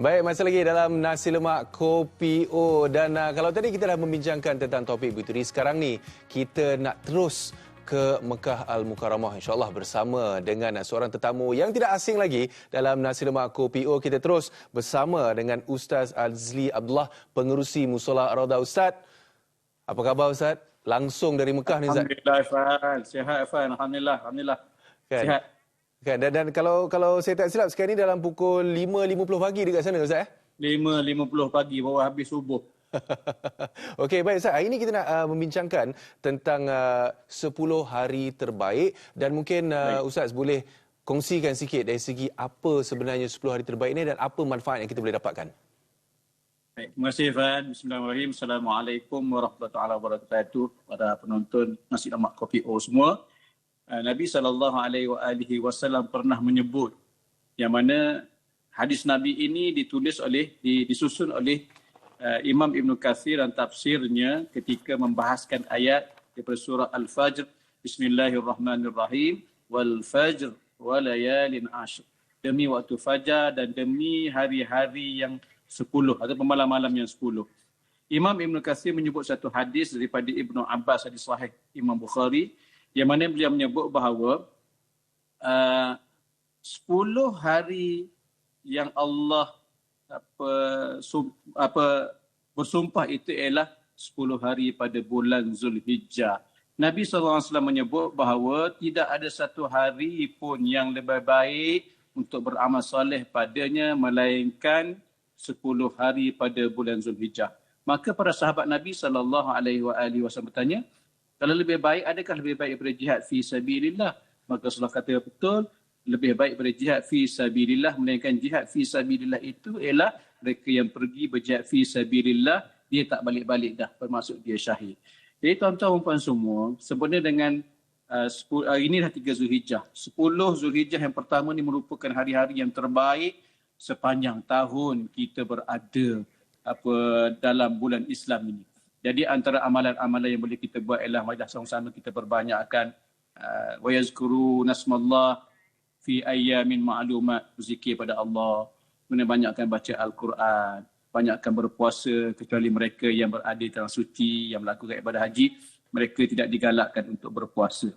Baik, masih lagi dalam nasi lemak kopi O dan uh, kalau tadi kita dah membincangkan tentang topik Buteri, sekarang ni kita nak terus ke Mekah Al-Mukarramah insyaAllah bersama dengan uh, seorang tetamu yang tidak asing lagi dalam nasi lemak kopi O. Kita terus bersama dengan Ustaz Azli Abdullah, pengerusi Musola Rauda Ustaz. Apa khabar Ustaz? Langsung dari Mekah ni Ustaz. Alhamdulillah Irfan. Sihat Irfan. Alhamdulillah. Alhamdulillah. Kan? Sihat. Kan? Dan, dan kalau kalau saya tak silap sekarang ni dalam pukul 5.50 pagi dekat sana Ustaz eh? 5.50 pagi baru habis subuh. Okey, baik Ustaz. Hari ini kita nak uh, membincangkan tentang uh, 10 hari terbaik dan mungkin uh, Ustaz boleh kongsikan sikit dari segi apa sebenarnya 10 hari terbaik ini dan apa manfaat yang kita boleh dapatkan. Baik, terima kasih Irfan. Bismillahirrahmanirrahim. Assalamualaikum warahmatullahi wabarakatuh. Para penonton nasi lemak kopi O semua. Uh, Nabi SAW pernah menyebut yang mana hadis Nabi ini ditulis oleh, disusun oleh uh, Imam Ibn Kathir dan tafsirnya ketika membahaskan ayat daripada surah Al-Fajr. Bismillahirrahmanirrahim. Wal fajr wa layalin ashr. Demi waktu fajar dan demi hari-hari yang sepuluh atau malam-malam yang sepuluh. Imam Ibn Kathir menyebut satu hadis daripada Ibn Abbas hadis sahih Imam Bukhari yang mana beliau menyebut bahawa uh, 10 hari yang Allah apa sum, apa bersumpah itu ialah 10 hari pada bulan Zulhijjah. Nabi SAW menyebut bahawa tidak ada satu hari pun yang lebih baik untuk beramal soleh padanya melainkan 10 hari pada bulan Zulhijjah. Maka para sahabat Nabi SAW bertanya, kalau lebih baik, adakah lebih baik daripada jihad fi sabilillah? Maka Rasulullah kata betul, lebih baik daripada jihad fi sabilillah melainkan jihad fi sabilillah itu ialah mereka yang pergi berjihad fi sabilillah dia tak balik-balik dah bermaksud dia syahid. Jadi tuan-tuan dan puan semua, sebenarnya dengan uh, uh, ini dah 3 Zulhijjah. 10 Zulhijjah yang pertama ni merupakan hari-hari yang terbaik sepanjang tahun kita berada apa dalam bulan Islam ini. Jadi antara amalan-amalan yang boleh kita buat ialah marilah sama-sama kita perbanyakkan uh, wa yazkuru nasmallah fi ayyamin ma'lumat berzikir pada Allah, banyakkan baca al-Quran, banyakkan berpuasa kecuali mereka yang berada tanah suci yang melakukan ibadah haji, mereka tidak digalakkan untuk berpuasa.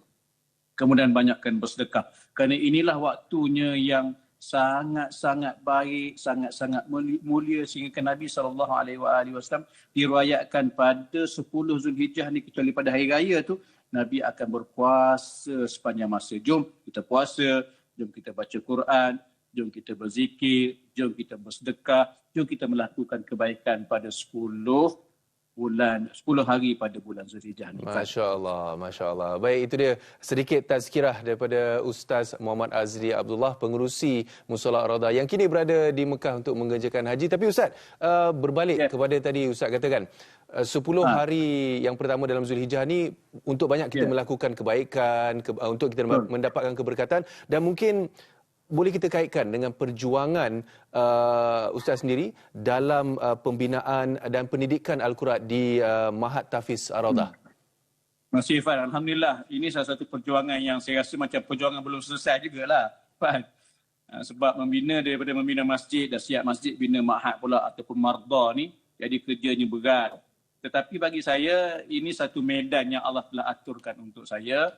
Kemudian banyakkan bersedekah. Kerana inilah waktunya yang sangat-sangat baik, sangat-sangat mulia sehingga Nabi sallallahu alaihi wasallam diriwayatkan pada 10 Zulhijjah ni kecuali pada hari raya tu Nabi akan berpuasa sepanjang masa. Jom kita puasa, jom kita baca Quran, jom kita berzikir, jom kita bersedekah, jom kita melakukan kebaikan pada 10 bulan 10 hari pada bulan Zulhijjah ni. Masya-Allah, masya-Allah. Baik itu dia sedikit tazkirah daripada Ustaz Muhammad Azri Abdullah pengurusi Musalla Rada yang kini berada di Mekah untuk mengerjakan haji. Tapi Ustaz, uh, berbalik yeah. kepada tadi Ustaz katakan uh, 10 ha. hari yang pertama dalam Zulhijjah ni untuk banyak kita yeah. melakukan kebaikan ke, uh, untuk kita mendapatkan keberkatan dan mungkin boleh kita kaitkan dengan perjuangan uh, Ustaz sendiri dalam uh, pembinaan dan pendidikan Al-Quran di uh, Mahat Tafiz Ar-Radah? Terima kasih. Alhamdulillah. Ini salah satu perjuangan yang saya rasa macam perjuangan belum selesai jugalah. Irfan. Uh, sebab membina daripada membina masjid dan siap masjid bina mahat pula ataupun marda ni jadi kerjanya berat. Tetapi bagi saya ini satu medan yang Allah telah aturkan untuk saya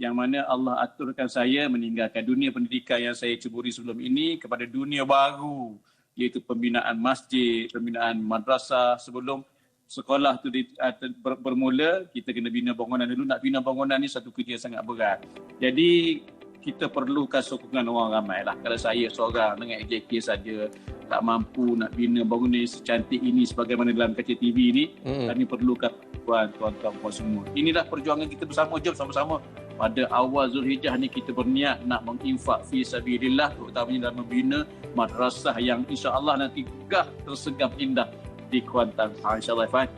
yang mana Allah aturkan saya meninggalkan dunia pendidikan yang saya ceburi sebelum ini kepada dunia baru iaitu pembinaan masjid, pembinaan madrasah sebelum sekolah tu di, uh, ber, bermula kita kena bina bangunan dulu nak bina bangunan ni satu kerja sangat berat. Jadi kita perlukan sokongan orang ramai lah. Kalau saya seorang dengan AJK saja tak mampu nak bina bangunan secantik ini sebagaimana dalam kaca TV ni, hmm. kami perlukan tuan-tuan semua. Inilah perjuangan kita bersama. Jom sama-sama pada awal Zulhijjah ni kita berniat nak menginfak fi sabilillah terutamanya dalam membina madrasah yang insya-Allah nanti gah tersegam indah di Kuantan. Ha, insya-Allah Ifan.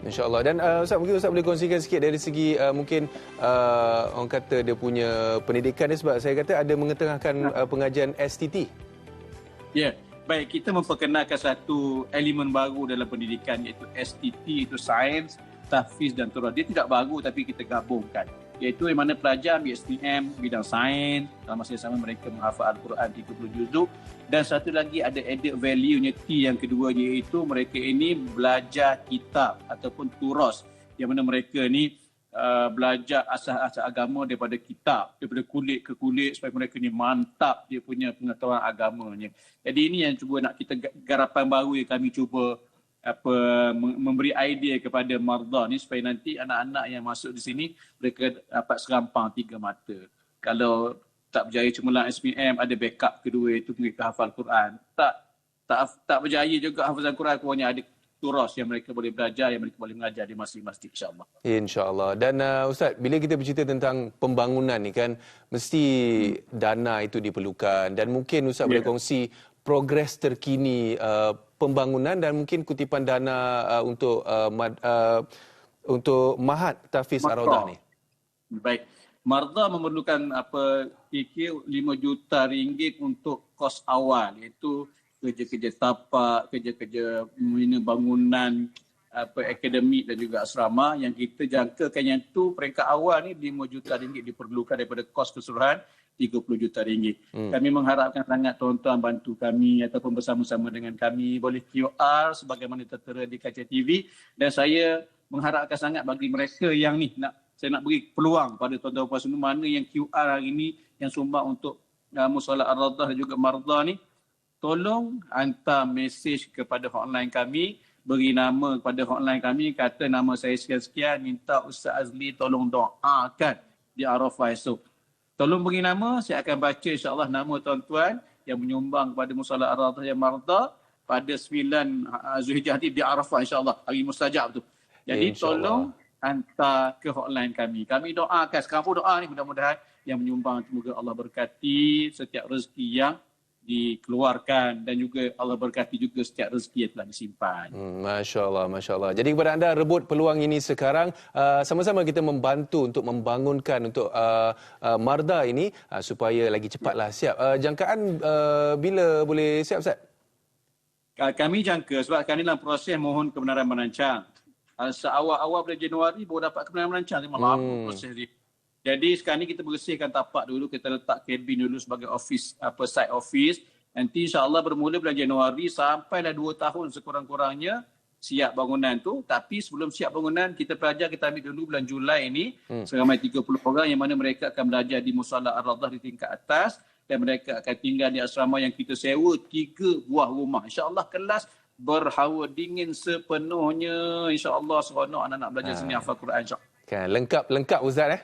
InsyaAllah. Dan uh, Ustaz, mungkin Ustaz boleh kongsikan sikit dari segi uh, mungkin uh, orang kata dia punya pendidikan ni sebab saya kata ada mengetengahkan uh, pengajian STT. Ya, yeah. baik. Kita memperkenalkan satu elemen baru dalam pendidikan iaitu STT, itu Sains, Tahfiz dan Turah. Dia tidak baru tapi kita gabungkan iaitu yang mana pelajar SPM bidang sains dalam masa yang sama mereka menghafal Al-Quran 30 juzuk dan satu lagi ada added value-nya T yang kedua iaitu mereka ini belajar kitab ataupun turos yang mana mereka ni uh, belajar asas-asas agama daripada kitab daripada kulit ke kulit supaya mereka ni mantap dia punya pengetahuan agamanya. Jadi ini yang cuba nak kita garapan baru yang kami cuba apa memberi idea kepada marda ni supaya nanti anak-anak yang masuk di sini mereka dapat serampang tiga mata. Kalau tak berjaya cemerlang SPM ada backup kedua itu mereka hafal Quran. Tak tak tak berjaya juga hafazan Quran punya ada turas yang mereka boleh belajar yang mereka boleh mengajar di masjid-masjid insya-Allah. Insya-Allah. Dan uh, ustaz bila kita bercerita tentang pembangunan ni kan mesti hmm. dana itu diperlukan dan mungkin ustaz yeah. boleh kongsi progres terkini uh, pembangunan dan mungkin kutipan dana uh, untuk uh, mad, uh, untuk Mahat Tafiz Araudah ni. Baik. Marda memerlukan apa fikir 5 juta ringgit untuk kos awal iaitu kerja-kerja tapak, kerja-kerja membina bangunan apa akademik dan juga asrama yang kita jangkakan yang tu peringkat awal ni 5 juta ringgit diperlukan daripada kos keseluruhan 30 juta ringgit. Hmm. Kami mengharapkan sangat tuan-tuan bantu kami ataupun bersama-sama dengan kami boleh QR sebagaimana tertera di kaca TV dan saya mengharapkan sangat bagi mereka yang ni nak saya nak beri peluang pada tuan-tuan puan semua mana yang QR hari ini yang sumbang untuk uh, musola ar-radah dan juga marda ni tolong hantar mesej kepada hotline kami beri nama kepada hotline kami kata nama saya sekian-sekian minta Ustaz Azli tolong doakan di Arafah esok Tolong beri nama, saya akan baca insyaAllah nama tuan-tuan yang menyumbang kepada Musalah Ar-Radah yang Marta pada 9 Zulhijjah nanti di Arafah insyaAllah, hari mustajab tu. Jadi tolong hantar ke hotline kami. Kami doakan, sekarang pun doa ni mudah-mudahan yang menyumbang semoga Allah berkati setiap rezeki yang dikeluarkan dan juga Allah berkati juga setiap rezeki yang telah disimpan. Hmm, Masya Allah, Masya Allah. Jadi kepada anda rebut peluang ini sekarang, uh, sama-sama kita membantu untuk membangunkan untuk uh, uh, Marda ini uh, supaya lagi cepatlah siap. Uh, jangkaan uh, bila boleh siap Ustaz? Kami jangka sebab kami dalam proses mohon kebenaran merancang. Uh, seawal-awal bulan Januari baru dapat kebenaran merancang. Memang hmm. lama proses ini. Jadi sekarang ni kita bersihkan tapak dulu, kita letak kabin dulu sebagai office apa site office. Nanti insya-Allah bermula bulan Januari sampailah dua tahun sekurang-kurangnya siap bangunan tu. Tapi sebelum siap bangunan kita pelajar kita ambil dulu bulan Julai ini hmm. seramai 30 orang yang mana mereka akan belajar di Musalla Ar-Radah di tingkat atas dan mereka akan tinggal di asrama yang kita sewa tiga buah rumah. Insya-Allah kelas berhawa dingin sepenuhnya. Insya-Allah seronok anak-anak belajar ha. sini hafal Quran insya Kan lengkap lengkap Ustaz eh.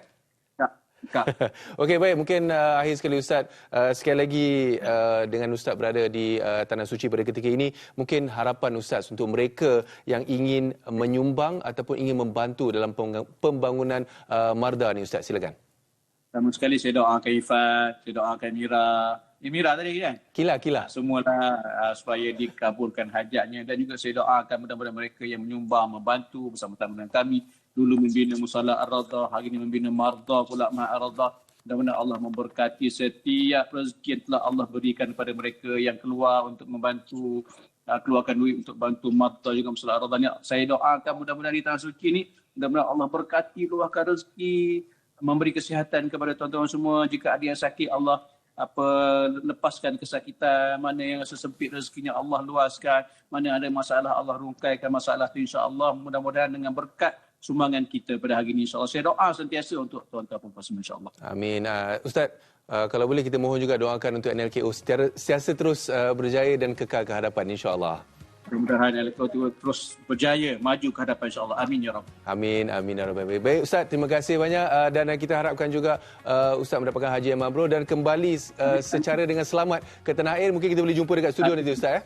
Okey baik mungkin uh, akhir sekali ustaz uh, sekali lagi uh, dengan ustaz berada di uh, tanah suci pada ketika ini mungkin harapan ustaz untuk mereka yang ingin menyumbang ataupun ingin membantu dalam pembangunan uh, marda ni ustaz silakan. Pertama sekali saya doakan Ifat, saya doakan Mira. Ini Mira tadi kan? Kila, kila. Semualah uh, supaya dikabulkan hajatnya dan juga saya doakan mudah-mudahan mereka yang menyumbang membantu bersama-sama dengan kami dulu membina musala ar-radha, hari ini membina marda pula ma ar-radha. Mudah-mudahan Allah memberkati setiap rezeki yang telah Allah berikan kepada mereka yang keluar untuk membantu uh, keluarkan duit untuk bantu marda juga musala ar-radha ni. Saya doakan mudah-mudahan di tanah suci ni mudah-mudahan Allah berkati luahkan rezeki memberi kesihatan kepada tuan-tuan semua jika ada yang sakit Allah apa lepaskan kesakitan mana yang sesempit rezekinya Allah luaskan mana ada masalah Allah rungkaikan masalah itu insya-Allah mudah-mudahan dengan berkat sumbangan kita pada hari ini insyaAllah. Saya doa sentiasa untuk tuan-tuan dan puan insyaAllah. Amin. Uh, Ustaz, uh, kalau boleh kita mohon juga doakan untuk NLKO sentiasa terus uh, berjaya dan kekal ke hadapan insyaAllah. Mudah-mudahan NLKO terus berjaya, maju ke hadapan insyaAllah. Amin ya Rabb. Amin, amin ya Rabb. Baik Ustaz, terima kasih banyak uh, dan kita harapkan juga uh, Ustaz mendapatkan haji yang mabrur dan kembali uh, secara dengan selamat ke tanah air. Mungkin kita boleh jumpa dekat studio nanti Ustaz ya.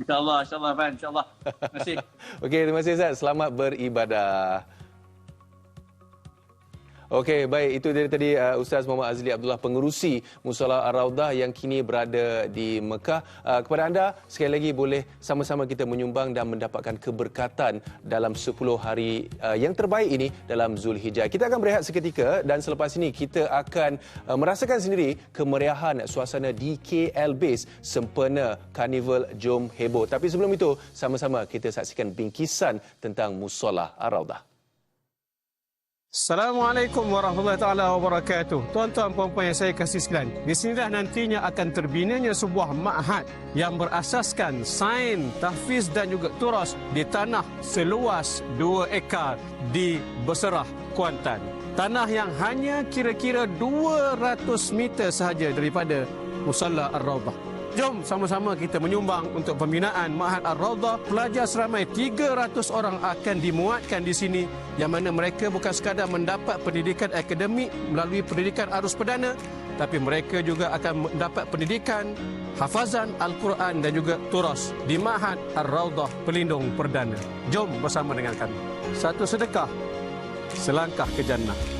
InsyaAllah, insyaAllah Fan, insyaAllah. Terima kasih. Okey, terima kasih Ustaz. Selamat beribadah. Okey, baik. Itu dari tadi uh, Ustaz Muhammad Azli Abdullah pengerusi Musala Ar-Raudah yang kini berada di Mekah. Uh, kepada anda, sekali lagi boleh sama-sama kita menyumbang dan mendapatkan keberkatan dalam 10 hari uh, yang terbaik ini dalam Zulhijjah. Kita akan berehat seketika dan selepas ini kita akan uh, merasakan sendiri kemeriahan suasana di KL Base sempena Karnival Jom Heboh. Tapi sebelum itu, sama-sama kita saksikan bingkisan tentang Musala Ar-Raudah. Assalamualaikum warahmatullahi taala wabarakatuh. Tuan-tuan puan-puan yang saya kasih sekalian. Di sinilah nantinya akan terbinanya sebuah ma'had yang berasaskan sains, tahfiz dan juga turas di tanah seluas 2 ekar di Beserah, Kuantan. Tanah yang hanya kira-kira 200 meter sahaja daripada Musalla Ar-Rawdah. Jom sama-sama kita menyumbang untuk pembinaan Ma'had Ar-Rawdah. Pelajar seramai 300 orang akan dimuatkan di sini yang mana mereka bukan sekadar mendapat pendidikan akademik melalui pendidikan arus perdana tapi mereka juga akan mendapat pendidikan hafazan Al-Quran dan juga turas di Ma'had Ar-Rawdah Pelindung Perdana. Jom bersama dengan kami. Satu sedekah, selangkah ke jannah.